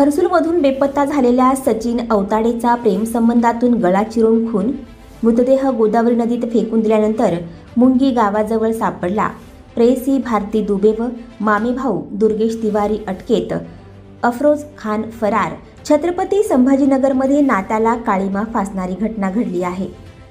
हर्सूलमधून बेपत्ता झालेल्या सचिन अवताडेचा प्रेमसंबंधातून गळा चिरून खून. मृतदेह गोदावरी नदीत फेकून दिल्यानंतर मुंगी गावाजवळ सापडला. प्रेसी भारती दुबे व मामी भाऊ दुर्गेश तिवारी अटकेत. अफरोज खान फरार. छत्रपती संभाजीनगरमध्ये नात्याला काळीमा फासणारी घटना घडली आहे.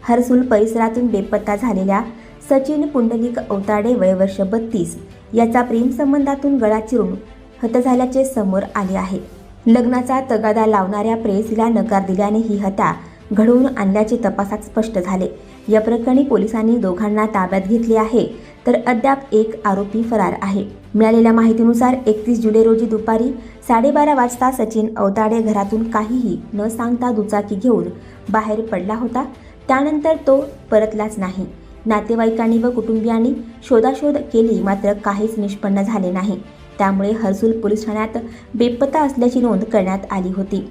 हर्सूल परिसरातून बेपत्ता झालेल्या सचिन पुंडलिक अवताडे वयवर्ष बत्तीस. याचा प्रेमसंबंधातून गळा चिरून हत झाल्याचे समोर आले आहे. लग्नाचा तगादा लावणाऱ्या प्रेयसीला नकार दिल्याने ही हत्या घडवून आणल्याचे तपासात स्पष्ट झाले. या प्रकरणी पोलिसांनी दोघांना ताब्यात घेतले आहे तर अद्याप एक आरोपी फरार आहे. मिळालेल्या माहितीनुसार एकतीस जुलै रोजी दुपारी साडेबारा वाजता सचिन अवताडे घरातून काहीही न सांगता दुचाकी घेऊन बाहेर पडला होता. त्यानंतर तो परतलाच नाही. नातेवाईकांनी व कुटुंबियांनी शोधाशोध केली मात्र काहीच निष्पन्न झाले नाही. त्यामुळे हर्सुल पोलीस ठाण्यात बेपत्ता असल्याची नोंद करण्यात आली होती.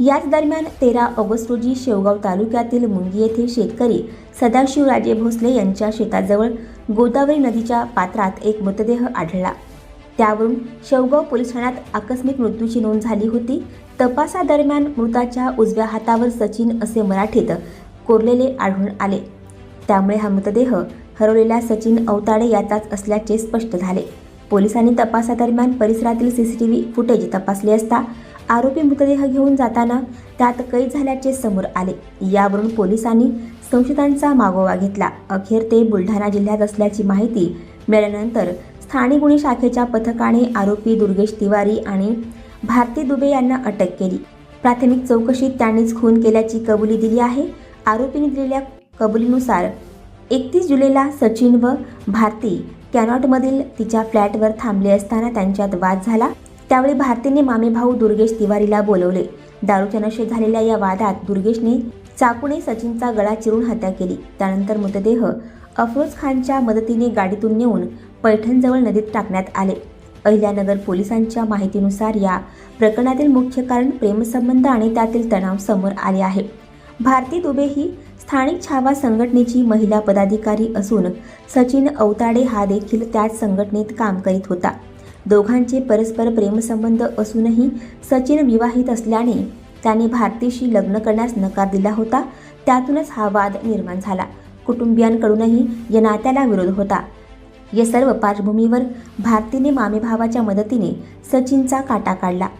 याच दरम्यान तेरा ऑगस्ट रोजी शेवगाव तालुक्यातील मुंगी येथे शेतकरी सदाशिवराजे भोसले यांच्या शेताजवळ गोदावरी नदीच्या पात्रात एक मृतदेह आढळला. त्यावरून शेवगाव पोलीस ठाण्यात आकस्मिक मृत्यूची नोंद झाली होती. तपासादरम्यान मृताच्या उजव्या हातावर सचिन असे मराठीत कोरलेले आढळून आले. त्यामुळे हा मृतदेह हरवलेल्या सचिन अवताडे याचाच असल्याचे स्पष्ट झाले. पोलिसांनी तपासादरम्यान परिसरातील सीसीटीव्ही फुटेज तपासले असता आरोपी मृतदेह घेऊन जाताना त्यात कैद झाल्याचे समोर आले. यावरून पोलिसांनी संशयितांचा मागोवा घेतला. अखेर ते बुलढाणा जिल्ह्यात असल्याची माहिती मिळाल्यानंतर स्थानिक गुन्हे शाखेच्या पथकाने आरोपी दुर्गेश तिवारी आणि भारती दुबे यांना अटक केली. प्राथमिक चौकशीत त्यांनीच खून केल्याची कबुली दिली आहे. आरोपीने दिलेल्या कबुलीनुसार एकतीस जुलैला सचिन व भारती कॅनॉटमधील तिच्या फ्लॅटवर थांबले असताना त्यांच्यात वाद झाला. त्यावेळी भारतीने मामेभाऊ दुर्गेश तिवारीला बोलवले. दारूच्या नशे झालेल्या या वादात दुर्गेशने चाकूने सचिनचा गळा चिरून हत्या केली. त्यानंतर मृतदेह अफरोज खानच्या मदतीने गाडीतून नेऊन पैठणजवळ नदीत टाकण्यात आले. अहिल्यानगर पोलिसांच्या माहितीनुसार या प्रकरणातील मुख्य कारण प्रेमसंबंध आणि त्यातील तणाव समोर आले आहे. भारती दुबे ही स्थानिक छावा संघटनेची महिला पदाधिकारी असून सचिन अवताडे हा देखील त्याच संघटनेत काम करीत होता. दोघांचे परस्पर प्रेमसंबंध असूनही सचिन विवाहित असल्याने त्याने भारतीशी लग्न करण्यास नकार दिला होता. त्यातूनच हा वाद निर्माण झाला. कुटुंबियांकडूनही या नात्याला विरोध होता. या सर्व पार्श्वभूमीवर भारतीने मामेभावाच्या मदतीने सचिनचा काटा काढला.